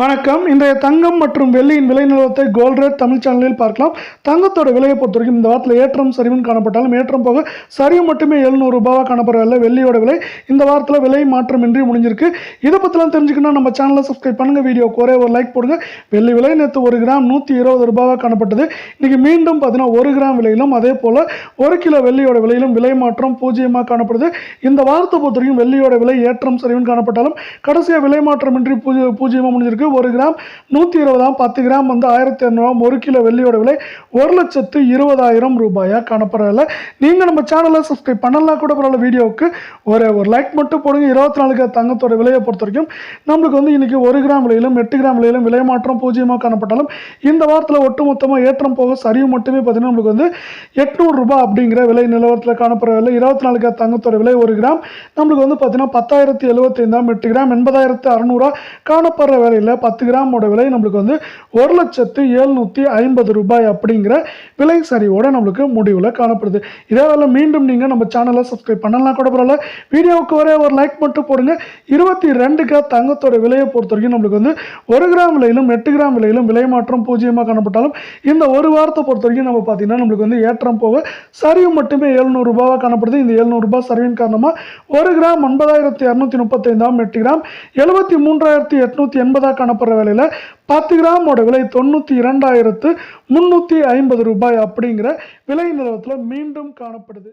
வணக்கம். இன்றைய தங்கம் மற்றும் வெள்ளியின் விலை நிலவரத்தை கோல்ட் ரேட் தமிழ் சேனலில் பார்க்கலாம். தங்கத்தோட விலையை பொறுத்த வரைக்கும் இந்த வாரத்தில் ஏற்றம் சரிவுன்னு காணப்பட்டாலும் ஏற்றம் போக சரிவு மட்டுமே எழுநூறு ரூபாவாக காணப்படவில்லை வெள்ளியோட விலை இந்த வாரத்தில் விலை மாற்றமின்றி முடிஞ்சிருக்கு. இதை பற்றிலாம் தெரிஞ்சுக்கணும் நம்ம சேனலை சப்ஸ்கிரைப் பண்ணுங்கள் வீடியோ ஒரே ஒரு லைக் போடுங்க. வெள்ளி விலை நேற்று ஒரு கிராம் நூற்றி இருபது ரூபாவாக காணப்பட்டது. இன்றைக்கி மீண்டும் பார்த்தீங்கன்னா ஒரு கிராம் விலையிலும் அதே போல் ஒரு கிலோ வெள்ளியோட விலையிலும் விலை மாற்றம் பூஜ்ஜியமாக காணப்படுது. இந்த வாரத்தை பொறுத்த வரைக்கும் வெள்ளியோட விலை ஏற்றம் சரிவுன்னு காணப்பட்டாலும் கடைசியாக விலை மாற்றமின்றி பூஜ்ஜியமாக முடிஞ்சிருக்கு. ஒரு கிராம் நூற்றி இருபதாம் பத்து கிராம் வந்து ஆயிரத்தி இரநூறாம் ஒரு கிலோ வெள்ளியோட விலை ஒரு லட்சத்து இருபதாயிரம் ரூபாயாக காணப்படவில்லை நீங்கள் நம்ம சேனலை சப்ஸ்கிரைப் பண்ணலாம் கூட பரவாயில்ல வீடியோவுக்கு ஒரு ஒரு லைக் மட்டும் போடுங்க. இருபத்தி நாலு தங்கத்தோட விலையை பொறுத்த வரைக்கும் நம்மளுக்கு வந்து இன்னைக்கு ஒரு கிராம் விலையிலும் எட்டு கிராம் விலையிலும் விலை மாற்றம் பூஜ்ஜியமாக காணப்பட்டாலும் இந்த வாரத்தில் ஒட்டுமொத்தமாக ஏற்றம் போக சரிவு மட்டுமே பார்த்தீங்கன்னா நம்மளுக்கு வந்து எட்நூறு ரூபாய் அப்படிங்கிற விலை நிலவரத்தில் காணப்படவில்லை இருபத்தி நாலுக்கு தங்கத்தோட விலை ஒரு கிராம். நம்மளுக்கு வந்து பார்த்தீங்கன்னா பத்தாயிரத்தி எழுபத்தைந்தாம் எட்டு கிராம் எண்பதாயிரத்து அறநூறுவா காணப்படுற விலையில் பத்து கிராமோட விலை நம்மளுக்கு வந்து ஒரு லட்சத்து எழுநூற்றி ஐம்பது ரூபாய் அப்படிங்கிற விலை சரிவோடு நம்மளுக்கு முடிவில் காணப்படுது. இதே வேலை மீண்டும் நீங்கள் நம்ம சேனலை சப்ஸ்கிரைப் பண்ணலாம் கூட பரவாயில்ல. வீடியோவுக்கு ஒரே ஒரு லைக் மட்டும் போடுங்க. இருபத்தி ரெண்டு கிராம் தங்கத்தோட விலையை பொறுத்த வரைக்கும் நம்மளுக்கு வந்து ஒரு கிராம் விலையிலும் எட்டு கிராம் விலையிலும் விலை மாற்றம் பூஜ்ஜியமாக காணப்பட்டாலும் இந்த ஒரு வாரத்தை பொறுத்த வரைக்கும் நம்ம பார்த்தீங்கன்னா நம்மளுக்கு வந்து ஏற்றம் போக சரிவு மட்டுமே எழுநூறுபாவாக காணப்படுது. இந்த எழுநூறு சரிவின் காரணமாக ஒரு கிராம் ஒன்பதாயிரத்தி இரநூத்தி முப்பத்தைந்தாம் எட்டு கிராம் எழுபத்தி மூன்றாயிரத்தி எட்நூற்றி எண்பதாக காணப்படுற வேலையில் பத்து கிராமோட விலை தொண்ணூற்றி இரண்டாயிரத்து முந்நூற்றி ஐம்பது ரூபாய் அப்படிங்கிற விலை நிலவரத்தில் மீண்டும் காணப்படுது.